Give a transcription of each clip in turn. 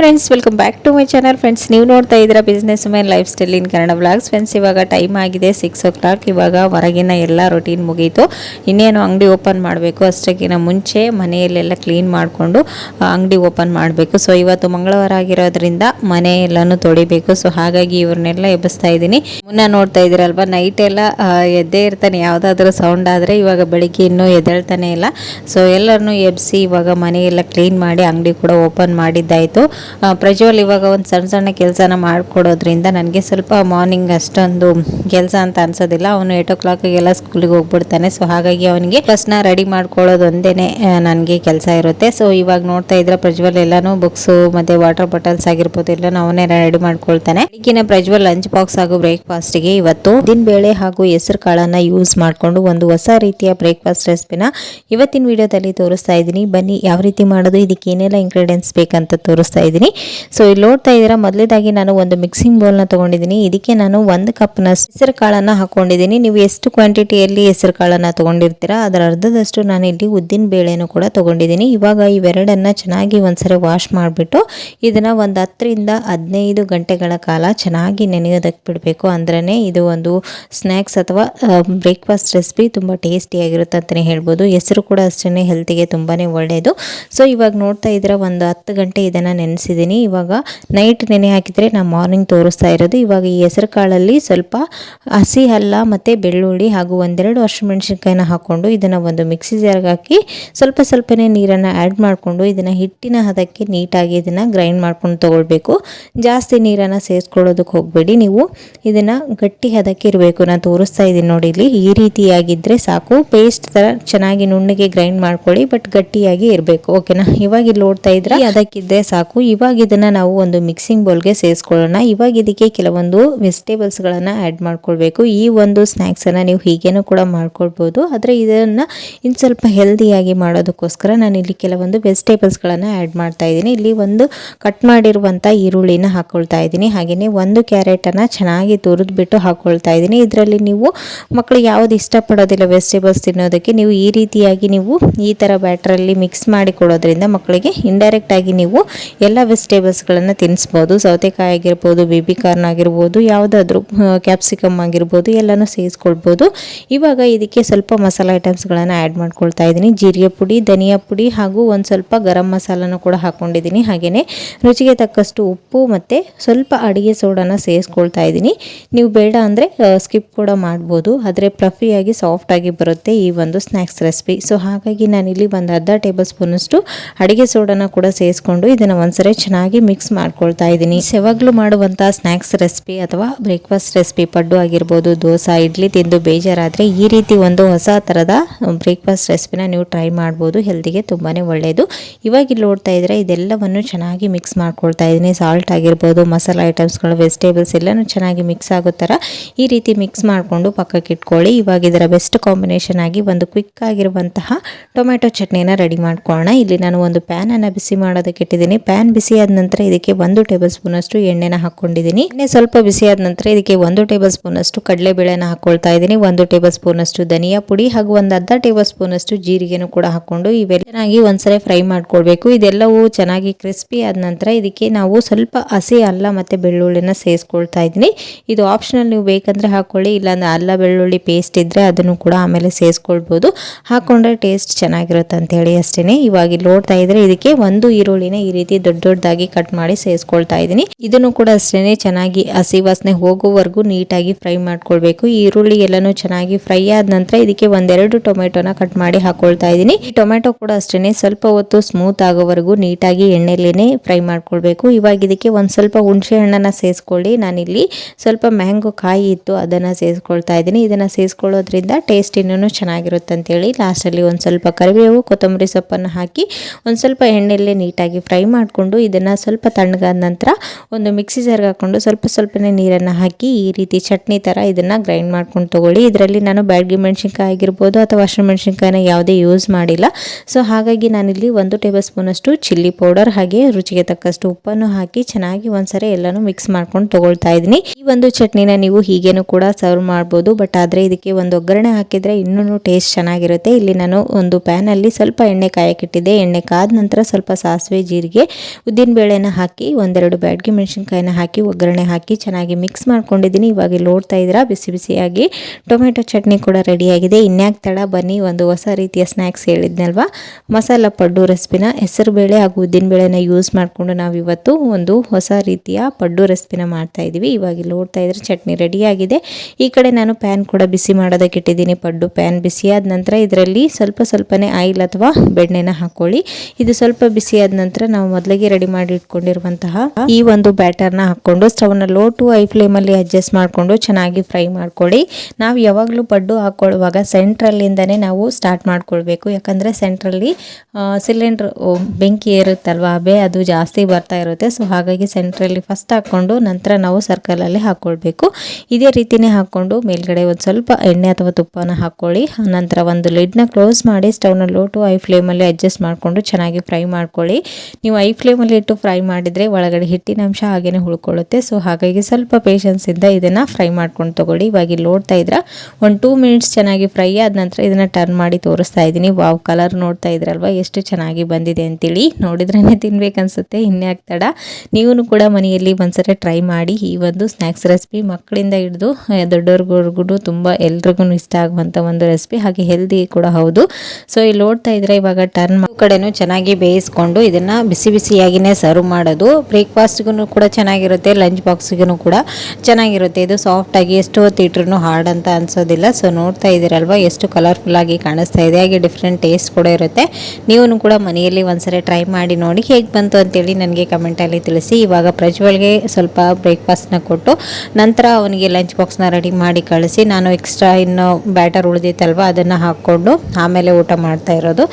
Friends welcome back to my channel friends ನೀವು ನೋಡ್ತಾ ಇದ್ದೀರಾ business man lifestyle in Kannada blogs friends ಇವಾಗ time ಆಗಿದೆ ಸಿಕ್ಸ್ ಓ ಕ್ಲಾಕ್ ಇವಾಗ ಹೊರಗಿನ ಎಲ್ಲ ರೊಟೀನ್ ಮುಗೀತು. ಇನ್ನೇನು ಅಂಗಡಿ ಓಪನ್ ಮಾಡಬೇಕು ಅಷ್ಟಕ್ಕಿಂತ ಮುಂಚೆ ಮನೆಯಲ್ಲೆಲ್ಲ ಕ್ಲೀನ್ ಮಾಡಿಕೊಂಡು ಅಂಗಡಿ ಓಪನ್ ಮಾಡಬೇಕು. ಸೊ ಇವತ್ತು ಮಂಗಳವಾರ ಆಗಿರೋದ್ರಿಂದ ಮನೆ ಎಲ್ಲನೂ ತೊಳಿಬೇಕು. ಸೊ ಹಾಗಾಗಿ ಇವ್ರನ್ನೆಲ್ಲ ಎಬ್ಬಿಸ್ತಾ ಇದ್ದೀನಿ. ಮುನ್ನ ನೋಡ್ತಾ ಇದ್ದೀರಲ್ವ ನೈಟ್ ಎಲ್ಲ ಎದ್ದೇ ಇರ್ತಾನೆ. ಯಾವುದಾದ್ರೂ ಸೌಂಡ್ ಆದರೆ ಇವಾಗ ಬೆಳಿಗ್ಗೆ ಇನ್ನೂ ಎದ್ದೇಳ್ತಾನೆ ಇಲ್ಲ. ಸೊ ಎಲ್ಲರನ್ನೂ ಎಬ್ಬಿಸಿ ಇವಾಗ ಮನೆಯೆಲ್ಲ ಕ್ಲೀನ್ ಮಾಡಿ, ಅಂಗಡಿ ಕೂಡ ಓಪನ್ ಮಾಡಿದ್ದಾಯಿತು. ಪ್ರಜ್ವಲ್ ಇವಾಗ ಒಂದು ಸಣ್ಣ ಸಣ್ಣ ಕೆಲಸನ ಮಾಡಿಕೊಡೋದ್ರಿಂದ ನನಗೆ ಸ್ವಲ್ಪ ಮಾರ್ನಿಂಗ್ ಅಷ್ಟೊಂದು ಕೆಲಸ ಅಂತ ಅನ್ಸೋದಿಲ್ಲ. ಅವನು ಏಟ್ ಓ ಕ್ಲಾಕಿಗೆಲ್ಲ ಸ್ಕೂಲಿಗೆ ಹೋಗ್ಬಿಡ್ತಾನೆ. ಸೊ ಹಾಗಾಗಿ ಅವನಿಗೆ ಫಸ್ಟ್ನ ರೆಡಿ ಮಾಡ್ಕೊಳ್ಳೋದೊಂದೇನೆ ನನಗೆ ಕೆಲಸ ಇರುತ್ತೆ. ಸೊ ಇವಾಗ ನೋಡ್ತಾ ಇದ್ರೆ ಪ್ರಜ್ವಲ್ ಎಲ್ಲಾನು ಬುಕ್ಸು ಮತ್ತು ವಾಟರ್ ಬಾಟಲ್ಸ್ ಆಗಿರ್ಬೋದು ಎಲ್ಲ ಅವನೇ ರೆಡಿ ಮಾಡ್ಕೊಳ್ತಾನೆ. ಬೆಳಗಿನ ಪ್ರಜ್ವಲ್ ಲಂಚ್ ಬಾಕ್ಸ್ ಹಾಗೂ ಬ್ರೇಕ್ಫಾಸ್ಟ್ಗೆ ಇವತ್ತು ದಿನ ಬೇಳೆ ಹಾಗೂ ಹೆಸರು ಕಾಳನ್ನ ಯೂಸ್ ಮಾಡಿಕೊಂಡು ಒಂದು ಹೊಸ ರೀತಿಯ ಬ್ರೇಕ್ಫಾಸ್ಟ್ ರೆಸಿಪಿನ ಇವತ್ತಿನ ವಿಡಿಯೋದಲ್ಲಿ ತೋರಿಸ್ತಾ ಇದ್ದೀನಿ. ಬನ್ನಿ, ಯಾವ ರೀತಿ ಮಾಡೋದು, ಇದಕ್ಕೆ ಏನೆಲ್ಲ ಇಂಗ್ರೀಡಿಯೆಂಟ್ಸ್ ಬೇಕಂತ ತೋರಿಸ್ತಾ ಇದ್ದೀನಿ. ಸೊ ಇಲ್ಲಿ ನೋಡ್ತಾ ಇದ್ದೀರಾ ಮೊದಲೇದಾಗಿ ನಾನು ಒಂದು ಮಿಕ್ಸಿಂಗ್ ಬೌಲ್ನ ತೊಗೊಂಡಿದ್ದೀನಿ. ಇದಕ್ಕೆ ನಾನು ಒಂದು ಕಪ್ನ ಹೆಸರು ಕಾಳನ್ನು ಹಾಕೊಂಡಿದ್ದೀನಿ. ನೀವು ಎಷ್ಟು ಕ್ವಾಂಟಿಟಿಯಲ್ಲಿ ಹೆಸರು ಕಾಳನ್ನು ತೊಗೊಂಡಿರ್ತೀರಾ, ಅದರ ಅರ್ಧದಷ್ಟು ನಾನು ಇಲ್ಲಿ ಉದ್ದಿನ ಬೇಳೆನೂ ಕೂಡ ತೊಗೊಂಡಿದ್ದೀನಿ. ಇವಾಗ ಇವೆರಡನ್ನು ಚೆನ್ನಾಗಿ ಒಂದ್ಸರಿ ವಾಶ್ ಮಾಡಿಬಿಟ್ಟು, ಇದನ್ನು ಒಂದು ಹತ್ತರಿಂದ ಹದಿನೈದು ಗಂಟೆಗಳ ಕಾಲ ಚೆನ್ನಾಗಿ ನೆನೆಯೋದಕ್ಕೆ ಬಿಡಬೇಕು. ಅಂದ್ರೆ ಇದು ಒಂದು ಸ್ನ್ಯಾಕ್ಸ್ ಅಥವಾ ಬ್ರೇಕ್ಫಾಸ್ಟ್ ರೆಸಿಪಿ ತುಂಬ ಟೇಸ್ಟಿಯಾಗಿರುತ್ತೆ ಅಂತಲೇ ಹೇಳ್ಬೋದು. ಹೆಸರು ಕೂಡ ಅಷ್ಟೇ ಹೆಲ್ತಿಗೆ ತುಂಬಾ ಒಳ್ಳೆಯದು ಸೊ ಇವಾಗ ನೋಡ್ತಾ ಇದ್ರೆ ಒಂದು ಹತ್ತು ಗಂಟೆ ಇದನ್ನು ನೆನೆಸಿದ್ದೀನಿ ಇವಾಗ ನೈಟ್ ನೆನೆ ಹಾಕಿದರೆ ನಾನು ಮಾರ್ನಿಂಗ್ ತೋರಿಸ್ತಾ ಇರೋದು. ಇವಾಗ ಈ ಹೆಸರು ಕಾಳಲ್ಲಿ ಸ್ವಲ್ಪ ಹಸಿ ಹಲ್ಲ ಮತ್ತು ಬೆಳ್ಳುಳ್ಳಿ ಹಾಗೂ ಒಂದೆರಡು ಹಸಿಮೆಣ್ಸಿನ್ಕಾಯಿನ ಹಾಕ್ಕೊಂಡು ಇದನ್ನು ಒಂದು ಮಿಕ್ಸಿ ಜಾರ್ಗೆ ಹಾಕಿ ಸ್ವಲ್ಪ ಸ್ವಲ್ಪನೇ ನೀರನ್ನು ಆ್ಯಡ್ ಮಾಡಿಕೊಂಡು ಇದನ್ನು ಹಿಟ್ಟಿನ ಹದಕ್ಕೆ ನೀಟಾಗಿ ಇದನ್ನು ಗ್ರೈಂಡ್ ಮಾಡ್ಕೊಂಡು ತೊಗೊಳ್ಬೇಕು. ಜಾಸ್ತಿ ನೀರನ್ನು ಸೇರಿಸ್ಕೊಳ್ಳೋದಕ್ಕೆ ಹೋಗಬೇಡಿ. ನೀವು ಇದನ್ನು ಗಟ್ಟಿ ಹದಕ್ಕೆ ಇರಬೇಕು. ನಾನು ತೋರಿಸ್ತಾ ಇದ್ದೀನಿ ನೋಡಿ ಇಲ್ಲಿ. ಈ ರೀತಿಯಾಗಿದ್ದರೆ ಸಾಕು. ಪೇಸ್ಟ್ ಥರ ಚೆನ್ನಾಗಿ ನುಣ್ಣಗೆ ಗ್ರೈಂಡ್ ಮಾಡ್ಕೊಳ್ಳಿ ಬಟ್ ಗಟ್ಟಿಯಾಗಿ ಇರಬೇಕು. ಓಕೆನಾ ಇವಾಗ ಇಲ್ಲಿ ನೋಡ್ತಾ ಇದ್ರೆ? ಅದಕ್ಕಿದ್ರೆ ಸಾಕು. ಇವಾಗ ಇದನ್ನ ನಾವು ಒಂದು ಮಿಕ್ಸಿಂಗ್ ಬೌಲ್ಗೆ ಸೇರಿಸ್ಕೊಳ್ಳೋಣ. ಇವಾಗ ಇದಕ್ಕೆ ಕೆಲವೊಂದು ವೆಜಿಟೇಬಲ್ಸ್ಗಳನ್ನು ಆ್ಯಡ್ ಮಾಡ್ಕೊಳ್ಬೇಕು. ಈ ಒಂದು ಸ್ನ್ಯಾಕ್ಸನ್ನು ನೀವು ಹೀಗೇನೂ ಕೂಡ ಮಾಡ್ಕೊಳ್ಬೋದು. ಆದರೆ ಇದನ್ನು ಇನ್ನು ಸ್ವಲ್ಪ ಹೆಲ್ದಿಯಾಗಿ ಮಾಡೋದಕ್ಕೋಸ್ಕರ ನಾನು ಇಲ್ಲಿ ಕೆಲವೊಂದು ವೆಜಿಟೇಬಲ್ಸ್ಗಳನ್ನು ಆ್ಯಡ್ ಮಾಡ್ತಾ ಇದ್ದೀನಿ. ಇಲ್ಲಿ ಒಂದು ಕಟ್ ಮಾಡಿರುವಂಥ ಈರುಳ್ಳಿನ ಹಾಕ್ಕೊಳ್ತಾ ಇದ್ದೀನಿ. ಹಾಗೆಯೇ ಒಂದು ಕ್ಯಾರೆಟನ್ನು ಚೆನ್ನಾಗಿ ತುರಿದ್ಬಿಟ್ಟು ಹಾಕ್ಕೊಳ್ತಾ ಇದ್ದೀನಿ. ಇದರಲ್ಲಿ ನೀವು ಮಕ್ಕಳು ಯಾವುದು ಇಷ್ಟಪಡೋದಿಲ್ಲ ವೆಜಿಟೇಬಲ್ಸ್ ತಿನ್ನೋದಕ್ಕೆ, ನೀವು ಈ ರೀತಿಯಾಗಿ ನೀವು ಈ ಥರ ಬ್ಯಾಟ್ರಲ್ಲಿ ಮಿಕ್ಸ್ ಮಾಡಿ ಕೊಡೋದ್ರಿಂದ ಮಕ್ಕಳಿಗೆ ಇಂಡೈರೆಕ್ಟಾಗಿ ನೀವು ಎಲ್ಲ ವೆಜಿಟೇಬಲ್ಸ್ಗಳನ್ನು ತಿನ್ನಿಸ್ಬೋದು ಸೌತೆಕಾಯಿ ಆಗಿರ್ಬೋದು, ಬೇಬಿ ಕಾರ್ನ್ ಆಗಿರ್ಬೋದು, ಯಾವುದಾದ್ರೂ ಕ್ಯಾಪ್ಸಿಕಮ್ ಆಗಿರ್ಬೋದು, ಎಲ್ಲನೂ ಸೇರಿಸ್ಕೊಳ್ಬೋದು. ಇವಾಗ ಇದಕ್ಕೆ ಸ್ವಲ್ಪ ಮಸಾಲೆ ಐಟಮ್ಸ್ಗಳನ್ನು ಆ್ಯಡ್ ಮಾಡ್ಕೊಳ್ತಾ ಇದ್ದೀನಿ. ಜೀರಿಗೆ ಪುಡಿ, ಧನಿಯಾ ಪುಡಿ ಹಾಗೂ ಒಂದು ಸ್ವಲ್ಪ ಗರಂ ಮಸಾಲನೂ ಕೂಡ ಹಾಕ್ಕೊಂಡಿದ್ದೀನಿ ಹಾಗೆಯೇ ರುಚಿಗೆ ತಕ್ಕಷ್ಟು ಉಪ್ಪು ಮತ್ತು ಸ್ವಲ್ಪ ಅಡುಗೆ ಸೋಡಾನ ಸೇರಿಸ್ಕೊಳ್ತಾ ಇದ್ದೀನಿ. ನೀವು ಬೇಡ ಅಂದರೆ ಸ್ಕಿಪ್ ಕೂಡ ಮಾಡ್ಬೋದು. ಆದರೆ ಫ್ಲಫಿಯಾಗಿ ಸಾಫ್ಟಾಗಿ ಬರುತ್ತೆ ಈ ಒಂದು ಸ್ನ್ಯಾಕ್ಸ್ ರೆಸಿಪಿ. ಸೊ ಹಾಗಾಗಿ ನಾನಿಲ್ಲಿ ಒಂದು ಅರ್ಧ ಟೇಬಲ್ ಸ್ಪೂನಷ್ಟು ಅಡುಗೆ ಸೋಡಾನ ಕೂಡ ಸೇರಿಸ್ಕೊಂಡು ಇದನ್ನು ಒಂದ್ಸರಿ ಚೆನ್ನಾಗಿ ಮಿಕ್ಸ್ ಮಾಡ್ಕೊಳ್ತಾ ಇದ್ದೀನಿ. ಯಾವಾಗಲೂ ಮಾಡುವಂಥ ಸ್ನ್ಯಾಕ್ಸ್ ರೆಸಿಪಿ ಅಥವಾ ಬ್ರೇಕ್ಫಾಸ್ಟ್ ರೆಸಿಪಿ ಪಡ್ಡು ಆಗಿರ್ಬೋದು, ದೋಸೆ, ಇಡ್ಲಿ ತಿಂದು ಬೇಜಾರಾದರೆ ಈ ರೀತಿ ಒಂದು ಹೊಸ ಥರದ ಬ್ರೇಕ್ಫಾಸ್ಟ್ ರೆಸಿಪಿನ ನೀವು ಟ್ರೈ ಮಾಡ್ಬೋದು. ಹೆಲ್ತಿಗೆ ತುಂಬಾ ಒಳ್ಳೆಯದು ಇವಾಗ ಇಲ್ಲಿ ನೋಡ್ತಾ ಇದ್ರೆ ಇದೆಲ್ಲವನ್ನು ಚೆನ್ನಾಗಿ ಮಿಕ್ಸ್ ಮಾಡ್ಕೊಳ್ತಾ ಇದ್ದೀನಿ. ಸಾಲ್ಟ್ ಆಗಿರ್ಬೋದು, ಮಸಾಲೆ ಐಟಮ್ಸ್ಗಳು ವೆಜಿಟೇಬಲ್ಸ್ ಎಲ್ಲನೂ ಚೆನ್ನಾಗಿ ಮಿಕ್ಸ್ ಆಗೋ ಥರ ಈ ರೀತಿ ಮಿಕ್ಸ್ ಮಾಡಿಕೊಂಡು ಪಕ್ಕಕ್ಕೆ ಇಟ್ಕೊಳ್ಳಿ. ಇವಾಗ ಇದರ ಬೆಸ್ಟ್ ಕಾಂಬಿನೇಷನ್ ಆಗಿ ಒಂದು ಕ್ವಿಕ್ ಆಗಿರುವಂತಹ ಟೊಮೆಟೊ ಚಟ್ನಿನ ರೆಡಿ ಮಾಡ್ಕೊಳ್ಳೋಣ. ಇಲ್ಲಿ ನಾನು ಒಂದು ಪ್ಯಾನನ್ನು ಬಿಸಿ ಮಾಡೋದಕ್ಕೆ ಇಟ್ಟಿದ್ದೀನಿ. ಪ್ಯಾನ್ ಬಿಸಿ ಆದ ನಂತರ ಇದಕ್ಕೆ ಒಂದು ಟೇಬಲ್ ಸ್ಪೂನ್ ಅಷ್ಟು ಎಣ್ಣೆನ ಹಾಕೊಂಡಿದ್ದೀನಿ ಎಣ್ಣೆ ಸ್ವಲ್ಪ ಬಿಸಿ ಆದ ನಂತರ ಇದಕ್ಕೆ ಒಂದು ಟೇಬಲ್ ಸ್ಪೂನ್ ಅಷ್ಟು ಕಡಲೆಬೇಳೆನ ಹಾಕೊಳ್ತಾ ಇದ್ದೀನಿ. ಒಂದು ಟೇಬಲ್ ಸ್ಪೂನ್ ಅಷ್ಟು ಧನಿಯಾ ಪುಡಿ ಹಾಗೂ ಒಂದು ಅರ್ಧ ಟೇಬಲ್ ಸ್ಪೂನ್ ಅಷ್ಟು ಜೀರಿಗೆನೂ ಕೂಡ ಹಾಕೊಂಡು ಇವೆಲ್ಲ ಚೆನ್ನಾಗಿ ಒಂದ್ಸರಿ ಫ್ರೈ ಮಾಡ್ಕೊಳ್ಬೇಕು. ಇದೆಲ್ಲವೂ ಚೆನ್ನಾಗಿ ಕ್ರಿಸ್ಪಿ ಆದ ನಂತರ ಇದಕ್ಕೆ ನಾವು ಸ್ವಲ್ಪ ಹಸಿ ಅಲ್ಲ ಮತ್ತೆ ಬೆಳ್ಳುಳ್ಳಿನ ಸೇರಿಸ್ಕೊಳ್ತಾ ಇದ್ದೀನಿ. ಇದು ಆಪ್ಷನಲ್ ನೀವು ಬೇಕಂದ್ರೆ ಹಾಕೊಳ್ಳಿ, ಇಲ್ಲಾಂದ್ರೆ ಅಲ್ಲ ಬೆಳ್ಳುಳ್ಳಿ ಪೇಸ್ಟ್ ಇದ್ರೆ ಅದನ್ನು ಕೂಡ ಆಮೇಲೆ ಸೇರಿಸ್ಕೊಳ್ಬೋದು ಹಾಕೊಂಡ್ರೆ ಟೇಸ್ಟ್ ಚೆನ್ನಾಗಿರುತ್ತೆ ಅಂತ ಹೇಳಿ ಅಷ್ಟೇನೆ. ಇವಾಗ ಇಲ್ಲಿ ನೋಡ್ತಾ ಇದ್ರೆ ಇದಕ್ಕೆ ಒಂದು ಈರುಳ್ಳಿನ ಈ ರೀತಿ ದೊಡ್ಡ ದೊಡ್ಡದಾಗಿ ಕಟ್ ಮಾಡಿ ಸೇರಿಸ್ಕೊಳ್ತಾ ಇದ್ದೀನಿ. ಇದನ್ನು ಕೂಡ ಅಷ್ಟೇನೆ ಚೆನ್ನಾಗಿ ಹಸಿ ವಾಸನೆ ಹೋಗೋವರೆಗೂ ನೀಟಾಗಿ ಫ್ರೈ ಮಾಡ್ಕೊಳ್ಬೇಕು. ಈರುಳ್ಳಿ ಎಲ್ಲನೂ ಚೆನ್ನಾಗಿ ಫ್ರೈ ಆದ ನಂತರ ಇದಕ್ಕೆ ಒಂದೆರಡು ಟೊಮೆಟೊನ ಕಟ್ ಮಾಡಿ ಹಾಕೊಳ್ತಾ ಇದ್ದೀನಿ. ಈ ಟೊಮೆಟೊ ಕೂಡ ಅಷ್ಟೇನೆ ಸ್ವಲ್ಪ ಹೊತ್ತು ಸ್ಮೂತ್ ಆಗೋವರೆಗೂ ನೀಟಾಗಿ ಎಣ್ಣೆಲೇನೆ ಫ್ರೈ ಮಾಡ್ಕೊಳ್ಬೇಕು. ಇವಾಗ ಇದಕ್ಕೆ ಒಂದು ಸ್ವಲ್ಪ ಹುಣಸೆ ಹಣ್ಣನ್ನ ಸೇರಿಸ್ಕೊಳ್ಳಿ ನಾನಿಲ್ಲಿ ಸ್ವಲ್ಪ ಮ್ಯಾಂಗೋ ಕಾಯಿ ಇತ್ತು ಅದನ್ನು ಸೇರಿಸ್ಕೊಳ್ತಾ ಇದ್ದೀನಿ. ಇದನ್ನು ಸೇರಿಸ್ಕೊಳ್ಳೋದ್ರಿಂದ ಟೇಸ್ಟ್ ಇನ್ನೂ ಚೆನ್ನಾಗಿರುತ್ತೆ ಅಂತೇಳಿ ಲಾಸ್ಟಲ್ಲಿ ಒಂದು ಸ್ವಲ್ಪ ಕರಿಬೇವು, ಕೊತ್ತಂಬರಿ ಸೊಪ್ಪನ್ನು ಹಾಕಿ ಒಂದು ಸ್ವಲ್ಪ ಎಣ್ಣೆಲ್ಲೇ ನೀಟಾಗಿ ಫ್ರೈ ಮಾಡಿಕೊಂಡು ಇದನ್ನು ಸ್ವಲ್ಪ ತಣ್ಣಗಾದ ನಂತರ ಒಂದು ಮಿಕ್ಸಿ ಜಾರ್ಗೆ ಹಾಕ್ಕೊಂಡು ಸ್ವಲ್ಪ ಸ್ವಲ್ಪನೇ ನೀರನ್ನು ಹಾಕಿ ಈ ರೀತಿ ಚಟ್ನಿ ಥರ ಇದನ್ನು ಗ್ರೈಂಡ್ ಮಾಡ್ಕೊಂಡು ತೊಗೊಳ್ಳಿ. ಇದರಲ್ಲಿ ನಾನು ಬ್ಯಾಡ್ಗಿ ಮೆಣಸಿನ್ಕಾಯಿ ಆಗಿರ್ಬೋದು ಅಥವಾ ಹಸಿಮೆಣಸಿನ್ಕಾಯಿನ ಯಾವುದೇ ಯೂಸ್ ಮಾಡಿಲ್ಲ. ಸೊ ಹಾಗಾಗಿ ನಾನಿಲ್ಲಿ ಒಂದು ಟೇಬಲ್ ಸ್ಪೂನಷ್ಟು ಚಿಲ್ಲಿ ಪೌಡರ್ ಹಾಗೆ ರುಚಿಗೆ ತಕ್ಕಷ್ಟು ಉಪ್ಪನ್ನು ಹಾಕಿ ಚೆನ್ನಾಗಿ ಒಂದ್ಸರಿ ಎಲ್ಲನೂ ಮಿಕ್ಸ್ ಮಾಡ್ಕೊಂಡು ತೊಗೊಳ್ತಾ ಇದ್ದೀನಿ. ಈ ಒಂದು ಚಟ್ನಿನ ನೀವು ಹೀಗೇನು ಕೂಡ ಸರ್ವ್ ಮಾಡ್ಬೋದು. ಬಟ್ ಆದರೆ ಇದಕ್ಕೆ ಒಂದು ಒಗ್ಗರಣೆ ಹಾಕಿದರೆ ಇನ್ನೂ ಟೇಸ್ಟ್ ಚೆನ್ನಾಗಿರುತ್ತೆ. ಇಲ್ಲಿ ನಾನು ಒಂದು ಪ್ಯಾನಲ್ಲಿ ಸ್ವಲ್ಪ ಎಣ್ಣೆ ಕಾಯಕ್ಕಿಟ್ಟಿದ್ದೆ ಎಣ್ಣೆ ಕಾದ ನಂತರ ಸ್ವಲ್ಪ ಸಾಸಿವೆ, ಜೀರಿಗೆ ಉದ್ದಿನ ಬೇಳೆನ ಹಾಕಿ, ಒಂದೆರಡು ಬ್ಯಾಡ್ಗಿ ಮೆಣಸಿನ್ಕಾಯಿನ ಹಾಕಿ, ಒಗ್ಗರಣೆ ಹಾಕಿ ಚೆನ್ನಾಗಿ ಮಿಕ್ಸ್ ಮಾಡ್ಕೊಂಡಿದ್ದೀನಿ. ಇವಾಗ ನೋಡ್ತಾ ಇದ್ದೀರಾ, ಬಿಸಿ ಬಿಸಿಯಾಗಿ ಟೊಮೆಟೊ ಚಟ್ನಿ ಕೂಡ ರೆಡಿಯಾಗಿದೆ. ಇನ್ಯಾಕ್ ತಡ ಬನ್ನಿ, ಒಂದು ಹೊಸ ರೀತಿಯ ಸ್ನ್ಯಾಕ್ಸ್ ಹೇಳಿದ್ನಲ್ವಾ? ಮಸಾಲ ಪಡ್ಡು ರೆಸಿಪಿನ ಹೆಸರುಬೇಳೆ ಹಾಗೂ ಉದ್ದಿನಬೇಳೆನ ಯೂಸ್ ಮಾಡಿಕೊಂಡು ನಾವು ಇವತ್ತು ಒಂದು ಹೊಸ ರೀತಿಯ ಪಡ್ಡು ರೆಸಿಪಿನ ಮಾಡ್ತಾ ಇದ್ದೀವಿ ಇವಾಗ ನೋಡ್ತಾ ಇದ್ರೆ ಚಟ್ನಿ ರೆಡಿಯಾಗಿದೆ. ಈ ಕಡೆ ನಾನು ಪ್ಯಾನ್ ಕೂಡ ಬಿಸಿ ಮಾಡೋದಕ್ಕೆ ಇಟ್ಟಿದ್ದೀನಿ. ಪಡ್ಡು ಪ್ಯಾನ್ ಬಿಸಿಯಾದ ನಂತರ ಇದರಲ್ಲಿ ಸ್ವಲ್ಪ ಸ್ವಲ್ಪನೇ ಆಯಿಲ್ ಅಥವಾ ಬೆಣ್ಣೆನ ಹಾಕೊಳ್ಳಿ. ಇದು ಸ್ವಲ್ಪ ಬಿಸಿಯಾದ ನಂತರ ನಾವು ಮೊದಲಿಗೆ ರೆಡಿ ಮಾಡಿ ಇಟ್ಕೊಂಡಿರುವಂತಹ ಈ ಒಂದು ಬ್ಯಾಟರ್ನ ಹಾಕೊಂಡು ಸ್ಟವ್ನ ಲೋ ಟು ಐ ಫ್ಲೇಮಲ್ಲಿ ಅಡ್ಜಸ್ಟ್ ಮಾಡಿಕೊಂಡು ಚೆನ್ನಾಗಿ ಫ್ರೈ ಮಾಡ್ಕೊಳ್ಳಿ. ನಾವು ಯಾವಾಗಲೂ ಪಡ್ಡು ಹಾಕೊಳ್ಳುವಾಗ ಸೆಂಟ್ರಲ್ಲಿಂದನೇ ನಾವು ಸ್ಟಾರ್ಟ್ ಮಾಡ್ಕೊಳ್ಬೇಕು. ಯಾಕಂದ್ರೆ ಸೆಂಟ್ರಲ್ಲಿ ಸಿಲಿಂಡರ್ ಬೆಂಕಿ ಇರುತ್ತಲ್ವಾ ಬೇ, ಅದು ಜಾಸ್ತಿ ಬರ್ತಾ ಇರುತ್ತೆ. ಸೊ ಹಾಗಾಗಿ ಸೆಂಟ್ರಲ್ಲಿ ಫಸ್ಟ್ ಹಾಕೊಂಡು ನಂತರ ನಾವು ಸರ್ಕಲ್ ಅಲ್ಲಿ ಹಾಕೊಳ್ಬೇಕು. ಇದೇ ರೀತಿನೇ ಹಾಕೊಂಡು ಮೇಲ್ಗಡೆ ಒಂದು ಸ್ವಲ್ಪ ಎಣ್ಣೆ ಅಥವಾ ತುಪ್ಪನ ಹಾಕೊಳ್ಳಿ. ನಂತರ ಒಂದು ಲಿಡ್ನ ಕ್ಲೋಸ್ ಮಾಡಿ ಸ್ಟವ್ನ ಲೋ ಟು ಐ ಫ್ಲೇಮಲ್ಲಿ ಅಡ್ಜಸ್ಟ್ ಮಾಡಿಕೊಂಡು ಚೆನ್ನಾಗಿ ಫ್ರೈ ಮಾಡ್ಕೊಳ್ಳಿ. ನೀವು ಐ ಫ್ಲೇಮಲ್ಲಿ ಇಟ್ಟು ಫ್ರೈ ಮಾಡಿದರೆ ಒಳಗಡೆ ಹಿಟ್ಟಿನ ಅಂಶ ಉಳ್ಕೊಳ್ಳುತ್ತೆ. ಸೊ ಹಾಗಾಗಿ ಸ್ವಲ್ಪ ಪೇಷನ್ಸಿಂದ ಇದನ್ನು ಫ್ರೈ ಮಾಡ್ಕೊಂಡು ತೊಗೊಳ್ಳಿ. ಇವಾಗ ಇಲ್ಲಿ ನೋಡ್ತಾ ಇದ್ರ? ಒಂದು ಟೂ ಮಿನಿಟ್ಸ್ ಚೆನ್ನಾಗಿ ಫ್ರೈ ಆದ ನಂತರ ಇದನ್ನು ಟರ್ನ್ ಮಾಡಿ ತೋರಿಸ್ತಾ ಇದ್ದೀನಿ. ವಾವ್ ಕಲರ್ ನೋಡ್ತಾ ಇದ್ರಲ್ವ? ಎಷ್ಟು ಚೆನ್ನಾಗಿ ಬಂದಿದೆ ಅಂತೇಳಿ ನೋಡಿದ್ರೇ ತಿನ್ಬೇಕನ್ಸುತ್ತೆ. ಇನ್ಯಾಕ್ ತಡ? ನೀವು ಕೂಡ ಮನೆಯಲ್ಲಿ ಒಂದ್ಸರಿ ಟ್ರೈ ಮಾಡಿ ಈ ಒಂದು ಸ್ನ್ಯಾಕ್ಸ್ ರೆಸಿಪಿ ಮಕ್ಕಳಿಂದ ಹಿಡಿದು ದೊಡ್ಡವ್ರಿಗೂ ತುಂಬ ಎಲ್ರಿಗೂ ಇಷ್ಟ ಆಗುವಂಥ ಒಂದು ರೆಸಿಪಿ ಹಾಗೆ ಹೆಲ್ದಿ ಕೂಡ ಹೌದು. ಸೊ ಇಲ್ಲಿ ನೋಡ್ತಾ ಇದ್ರೆ ಇವಾಗ ಟರ್ನ್ ಕಡೆನೂ ಚೆನ್ನಾಗಿ ಬೇಯಿಸ್ಕೊಂಡು ಇದನ್ನ ಬಿಸಿ ಬಿಸಿಯಾಗಿನೇ ಸರ್ವ್ ಮಾಡೋದು. ಬ್ರೇಕ್ಫಾಸ್ಟ್ಗೂ ಕೂಡ ಚೆನ್ನಾಗಿರುತ್ತೆ ಲಂಚ್ ಬಾಕ್ಸ್ಗೂ ಕೂಡ ಚೆನ್ನಾಗಿರುತ್ತೆ. ಇದು ಸಾಫ್ಟ್ ಆಗಿ ಎಷ್ಟು ಹೊತ್ತು ಇಟ್ರು ಹಾರ್ಡ್ ಅಂತ ಅನ್ಸೋದಿಲ್ಲ. ಸೊ ನೋಡ್ತಾ ಇದ್ದೀರಲ್ವ, ಎಷ್ಟು ಕಲರ್ಫುಲ್ ಆಗಿ ಕಾಣಿಸ್ತಾ ಇದೆ. ಹಾಗೆ ಡಿಫ್ರೆಂಟ್ ಟೇಸ್ಟ್ ಕೂಡ ಇರುತ್ತೆ. ನೀವು ಕೂಡ ಮನೆಯಲ್ಲಿ ಒಂದ್ಸರಿ ಟ್ರೈ ಮಾಡಿ ನೋಡಿ ಹೇಗೆ ಬಂತು ಅಂತೇಳಿ ನನಗೆ ಕಮೆಂಟಲ್ಲಿ ತಿಳಿಸಿ. ಇವಾಗ ಪ್ರಜ್ವಲ್ಗೆ ಸ್ವಲ್ಪ ಬ್ರೇಕ್ಫಾಸ್ಟ್ನ ಕೊಟ್ಟು ನಂತರ ಅವನಿಗೆ ಲಂಚ್ ಬಾಕ್ಸ್ನ ರೆಡಿ ಮಾಡಿ ಕಳಿಸಿ. ನಾನು ಎಕ್ಸ್ಟ್ರಾ ಇನ್ನು ಬ್ಯಾಟರ್ ಉಳಿದಿತ್ತಲ್ವ, ಅದನ್ನು ಹಾಕ್ಕೊಂಡು ಆಮೇಲೆ ಊಟ ಮಾಡ್ತಾ ಇರೋದು.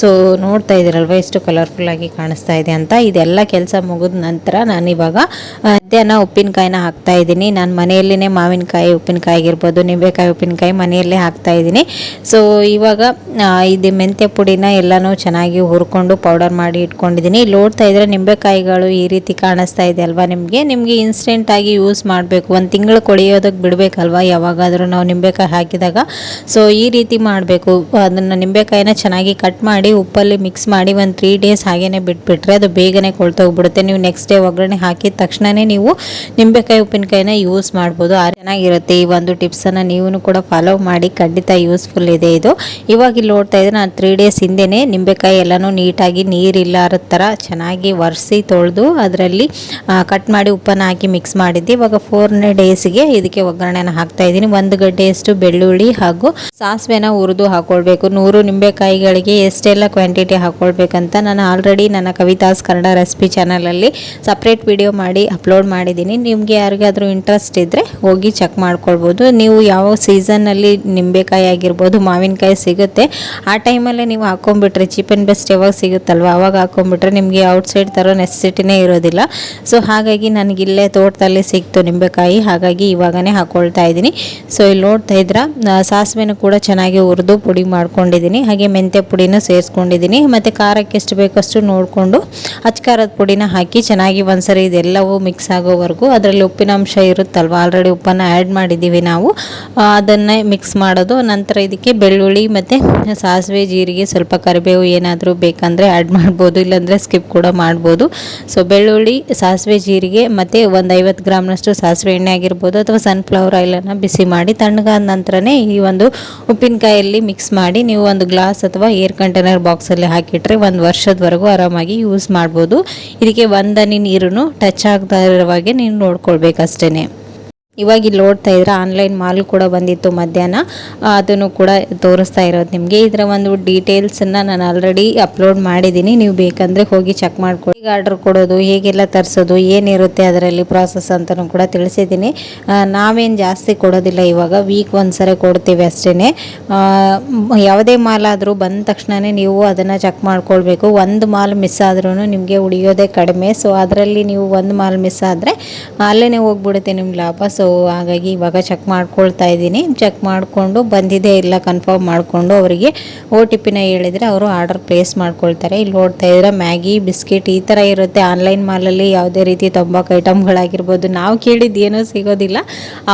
ಸೊ ನೋಡ್ತಾ ಇದ್ದೀರಲ್ವ, ಎಷ್ಟು ಕಲರ್ಫುಲ್ ಆಗಿ ಕಾಣಿಸ್ತಾ ಇದೆ ಅಂತ. ಇದೆಲ್ಲ ಕೆಲಸ ಮುಗಿದ ನಂತರ ನಾನು ಇವಾಗ ಮಧ್ಯಾಹ್ನ ಉಪ್ಪಿನಕಾಯಿನ ಹಾಕ್ತಾ ಇದ್ದೀನಿ. ನಾನು ಮನೆಯಲ್ಲಿನೇ ಮಾವಿನಕಾಯಿ, ಉಪ್ಪಿನಕಾಯಿ ಆಗಿರ್ಬೋದು, ನಿಂಬೆಕಾಯಿ, ಉಪ್ಪಿನಕಾಯಿ ಮನೆಯಲ್ಲೇ ಹಾಕ್ತಾ ಇದ್ದೀನಿ. ಸೊ ಇವಾಗ ಇದು ಮೆಂತ್ಯ ಪುಡಿನ ಎಲ್ಲನೂ ಚೆನ್ನಾಗಿ ಹುರ್ಕೊಂಡು ಪೌಡರ್ ಮಾಡಿ ಇಟ್ಕೊಂಡಿದ್ದೀನಿ. ಇಲ್ಲಿ ನೋಡ್ತಾ ಇದ್ರೆ ನಿಂಬೆಕಾಯಿಗಳು ಈ ರೀತಿ ಕಾಣಿಸ್ತಾ ಇದೆ ಅಲ್ವಾ ನಿಮಗೆ? ನಿಮಗೆ ಇನ್ಸ್ಟೆಂಟಾಗಿ ಯೂಸ್ ಮಾಡಬೇಕು. ಒಂದು ತಿಂಗಳು ಕೊಳೆಯೋದಕ್ಕೆ ಬಿಡಬೇಕಲ್ವಾ ಯಾವಾಗಾದರೂ ನಾವು ನಿಂಬೆಕಾಯಿ ಹಾಕಿದಾಗ? ಸೊ ಈ ರೀತಿ ಮಾಡಬೇಕು. ಅದನ್ನು ನಿಂಬೆಕಾಯಿನ ಚೆನ್ನಾಗಿ ಕಟ್ ಮಾಡಿ ಉಪ್ಪಲ್ಲಿ ಮಿಕ್ಸ್ ಮಾಡಿ ಒಂದು ತ್ರೀ ಡೇಸ್ ಹಾಗೇನೆ ಬಿಟ್ಬಿಟ್ರೆ ಅದು ಬೇಗನೆ ಕೊಳ್ತೋಗ್ಬಿಡುತ್ತೆ ನೀವು ನೆಕ್ಸ್ಟ್ ಡೇ ಒಗ್ಗರಣೆ ಹಾಕಿದ ತಕ್ಷಣವೇ ನೀವು ನಿಂಬೆಕಾಯಿ, ಉಪ್ಪಿನಕಾಯಿನ ಯೂಸ್ ಮಾಡ್ಬೋದು. ಆ ಚೆನ್ನಾಗಿರುತ್ತೆ. ಈ ಒಂದು ಟಿಪ್ಸನ್ನು ನೀವು ಕೂಡ ಫಾಲೋ ಮಾಡಿ. ಖಂಡಿತ ಯೂಸ್ಫುಲ್ ಇದೆ ಇದು. ಇವಾಗ ಇಲ್ಲಿ ನೋಡ್ತಾ ಇದ್ರೆ ನಾನು ತ್ರೀ ಡೇಸ್ ಹಿಂದೆನೇ ನಿಂಬೆಕಾಯಿ ಎಲ್ಲನೂ ನೀಟಾಗಿ ನೀರಿಲ್ಲಾರ ಥರ ಚೆನ್ನಾಗಿ ಒರೆಸಿ ತೊಳೆದು ಅದರಲ್ಲಿ ಕಟ್ ಮಾಡಿ ಉಪ್ಪನ್ನು ಹಾಕಿ ಮಿಕ್ಸ್ ಮಾಡಿದ್ದೆ. ಇವಾಗ ಫೋರ್ನೇ ಡೇಸ್ಗೆ ಇದಕ್ಕೆ ಒಗ್ಗರಣೆನ ಹಾಕ್ತಾ ಇದ್ದೀನಿ. ಒಂದು ಗಡ್ಡೆಯಷ್ಟು ಬೆಳ್ಳುಳ್ಳಿ ಹಾಗೂ ಸಾಸಿವೆನ ಹುರಿದು ಹಾಕೊಳ್ಬೇಕು. ನೂರು ನಿಂಬೆಕಾಯಿಗಳಿಗೆ ಎಷ್ಟೆಲ್ಲ ಕ್ವಾಂಟಿಟಿ ಹಾಕೊಳ್ಬೇಕಂತ ನಾನು ಆಲ್ರೆಡಿ ನನ್ನ ಕವಿತಾಸ್ ಕನ್ನಡ ರೆಸಿಪಿ ಚಾನಲಲ್ಲಿ ಸಪ್ರೇಟ್ ವಿಡಿಯೋ ಮಾಡಿ ಅಪ್ಲೋಡ್ ಮಾಡಿದ್ದೀನಿ. ನಿಮಗೆ ಯಾರಿಗಾದರೂ ಇಂಟ್ರೆಸ್ಟ್ ಇದ್ದರೆ ಹೋಗಿ ಚೆಕ್ ಮಾಡ್ಕೊಳ್ಬೋದು. ನೀವು ಯಾವ ಸೀಸನ್ನಲ್ಲಿ ನಿಂಬೆಕಾಯಿ ಆಗಿರ್ಬೋದು, ಮಾವಿನಕಾಯಿ ಸಿಗುತ್ತೆ, ಆ ಟೈಮಲ್ಲೇ ನೀವು ಹಾಕೊಂಡ್ಬಿಟ್ರೆ ಚೀಪ್ ಆ್ಯಂಡ್ ಬೆಸ್ಟ್ ಯಾವಾಗ ಸಿಗುತ್ತಲ್ವ? ಅವಾಗ ಹಾಕೊಂಡ್ಬಿಟ್ರೆ ನಿಮಗೆ ಔಟ್ಸೈಡ್ ತರೋ ನೆಸೆಸಿಟಿನೇ ಇರೋದಿಲ್ಲ. ಸೊ ಹಾಗಾಗಿ ನನಗೆ ಇಲ್ಲೇ ತೋಟದಲ್ಲಿ ಸಿಕ್ತು ನಿಂಬೆಕಾಯಿ. ಹಾಗಾಗಿ ಇವಾಗನೇ ಹಾಕ್ಕೊಳ್ತಾ ಇದ್ದೀನಿ. ಸೊ ಇಲ್ಲಿ ನೋಡ್ತಾ ಇದ್ರ ಸಾಸಿವೆನೂ ಕೂಡ ಚೆನ್ನಾಗಿ ಹುರಿದು ಪುಡಿ ಮಾಡ್ಕೊಂಡಿದ್ದೀನಿ. ಹಾಗೆ ಮೆಂತ್ಯ ಪುಡಿನ ಸೇರಿಸ್ಕೊಂಡಿದ್ದೀನಿ. ಮತ್ತು ಖಾರಕ್ಕೆ ಎಷ್ಟು ಬೇಕಷ್ಟು ನೋಡಿಕೊಂಡು ಅಚ್ಕಾರದ ಪುಡಿನ ಹಾಕಿ ಚೆನ್ನಾಗಿ ಒಂದ್ಸರಿ ಇದೆಲ್ಲವೂ ಮಿಕ್ಸ್ ಆಗೋವರೆಗೂ ಅದರಲ್ಲಿ ಉಪ್ಪಿನಾಂಶ ಇರುತ್ತಲ್ವ? ಆಲ್ರೆಡಿ ಉಪ್ಪನ್ನು ಆ್ಯಡ್ ಮಾಡಿದ್ದೀವಿ ನಾವು. ಅದನ್ನೇ ಮಿಕ್ಸ್ ಮಾಡೋದು. ನಂತರ ಇದಕ್ಕೆ ಬೆಳ್ಳುಳ್ಳಿ ಮತ್ತು ಸಾಸಿವೆ, ಜೀರಿಗೆ, ಸ್ವಲ್ಪ ಕರಿಬೇವು ಏನಾದರೂ ಬೇಕಂದರೆ ಆ್ಯಡ್ ಮಾಡ್ಬೋದು. ಇಲ್ಲಾಂದರೆ ಸ್ಕಿಪ್ ಕೂಡ ಮಾಡ್ಬೋದು. ಸೊ ಬೆಳ್ಳುಳ್ಳಿ, ಸಾಸಿವೆ, ಜೀರಿಗೆ ಮತ್ತು ಒಂದು ಐವತ್ತು ಗ್ರಾಮ್ನಷ್ಟು ಸಾಸಿವೆ ಎಣ್ಣೆ ಆಗಿರ್ಬೋದು ಅಥವಾ ಸನ್ಫ್ಲವರ್ ಆಯಿಲನ್ನು ಬಿಸಿ ಮಾಡಿ ತಣ್ಣಗಾದ ನಂತರನೇ ಈ ಒಂದು ಉಪ್ಪಿನಕಾಯಲ್ಲಿ ಮಿಕ್ಸ್ ಮಾಡಿ ನೀವು ಒಂದು ಗ್ಲಾಸ್ ಅಥವಾ ಏರ್ ಕಂಟೈನರ್ ಬಾಕ್ಸಲ್ಲಿ ಹಾಕಿಟ್ರೆ ಒಂದು ವರ್ಷದವರೆಗೂ ಆರಾಮಾಗಿ ಯೂಸ್ ಮಾಡ್ಬೋದು. ಇದಕ್ಕೆ ಒಂದನಿ ನೀರು ಟಚ್ ಆಗ್ತಾ ಇರುವಾಗೆ ನೀವು ನೋಡ್ಕೊಳ್ಬೇಕಷ್ಟೇ ಇವಾಗ ಇಲ್ಲಿ ನೋಡ್ತಾ ಇದ್ರೆ ಆನ್ಲೈನ್ ಮಾಲ್ ಕೂಡ ಬಂದಿತ್ತು ಮಧ್ಯಾಹ್ನ. ಅದನ್ನು ಕೂಡ ತೋರಿಸ್ತಾ ಇರೋದು ನಿಮಗೆ. ಇದರ ಒಂದು ಡೀಟೇಲ್ಸನ್ನು ನಾನು ಆಲ್ರೆಡಿ ಅಪ್ಲೋಡ್ ಮಾಡಿದ್ದೀನಿ. ನೀವು ಬೇಕಂದರೆ ಹೋಗಿ ಚೆಕ್ ಮಾಡ್ಕೊಳ್ಳಿ ಈಗ ಆರ್ಡರ್ ಕೊಡೋದು, ಹೇಗೆಲ್ಲ ತರಿಸೋದು, ಏನಿರುತ್ತೆ ಅದರಲ್ಲಿ ಪ್ರಾಸೆಸ್ ಅಂತಲೂ ಕೂಡ ತಿಳಿಸಿದ್ದೀನಿ. ನಾವೇನು ಜಾಸ್ತಿ ಕೊಡೋದಿಲ್ಲ ಇವಾಗ. ವೀಕ್ ಒಂದ್ಸರಿ ಕೊಡ್ತೀವಿ ಅಷ್ಟೇ ಯಾವುದೇ ಮಾಲ್ ಆದರೂ ಬಂದ ತಕ್ಷಣವೇ ನೀವು ಅದನ್ನು ಚೆಕ್ ಮಾಡ್ಕೊಳ್ಬೇಕು. ಒಂದು ಮಾಲ್ ಮಿಸ್ ಆದ್ರೂ ನಿಮಗೆ ಉಳಿಯೋದೇ ಕಡಿಮೆ. ಸೊ ಅದರಲ್ಲಿ ನೀವು ಒಂದು ಮಾಲ್ ಮಿಸ್ ಆದರೆ ಅಲ್ಲೇ ಹೋಗ್ಬಿಡುತ್ತೆ ನಿಮ್ಮ ಲಾಭ. ಸೊ ಸೊ ಹಾಗಾಗಿ ಇವಾಗ ಚೆಕ್ ಮಾಡ್ಕೊಳ್ತಾ ಇದ್ದೀನಿ. ಚೆಕ್ ಮಾಡಿಕೊಂಡು ಬಂದಿದೆ ಇಲ್ಲ ಕನ್ಫರ್ಮ್ ಮಾಡಿಕೊಂಡು ಅವರಿಗೆ ಓ ಟಿ ಪಿನ ಹೇಳಿದರೆ ಅವರು ಆರ್ಡರ್ ಪ್ಲೇಸ್ ಮಾಡ್ಕೊಳ್ತಾರೆ. ಇಲ್ಲಿ ನೋಡ್ತಾ ಇದ್ರೆ ಮ್ಯಾಗಿ ಬಿಸ್ಕೆಟ್ ಈ ಥರ ಇರುತ್ತೆ. ಆನ್ಲೈನ್ ಮಾಲಲ್ಲಿ ಯಾವುದೇ ರೀತಿ ತಂಬಾಕು ಐಟಮ್ಗಳಾಗಿರ್ಬೋದು ನಾವು ಕೇಳಿದ್ದು ಏನೂ ಸಿಗೋದಿಲ್ಲ.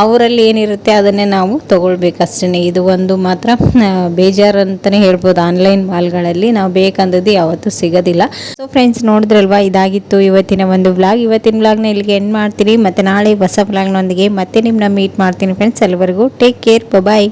ಅವರಲ್ಲಿ ಏನಿರುತ್ತೆ ಅದನ್ನೇ ನಾವು ತೊಗೊಳ್ಬೇಕಷ್ಟೇ ಇದು ಒಂದು ಮಾತ್ರ ಬೇಜಾರು ಅಂತಲೇ ಹೇಳ್ಬೋದು. ಆನ್ಲೈನ್ ಮಾಲ್ಗಳಲ್ಲಿ ನಾವು ಬೇಕಂದದ್ದು ಯಾವತ್ತೂ ಸಿಗೋದಿಲ್ಲ. ಸೊ ಫ್ರೆಂಡ್ಸ್ ನೋಡಿದ್ರಲ್ವಾ? ಇದಾಗಿತ್ತು ಇವತ್ತಿನ ಒಂದು ಬ್ಲಾಗ್ ಇವತ್ತಿನ ಬ್ಲಾಗ್ನ ಇಲ್ಲಿಗೆ ಎಂಡ್ ಮಾಡ್ತೀನಿ. ಮತ್ತು ನಾಳೆ ಹೊಸ ವ್ಲಾಗ್ನೊಂದಿಗೆ ಮತ್ತೆ ನಿಮ್ಮನ್ನ ಮೀಟ್ ಮಾಡ್ತೀನಿ ಫ್ರೆಂಡ್ಸ್ ಅಲ್ಲಿವರೆಗೂ ಟೇಕ್ ಕೇರ್ ಬಾಯ್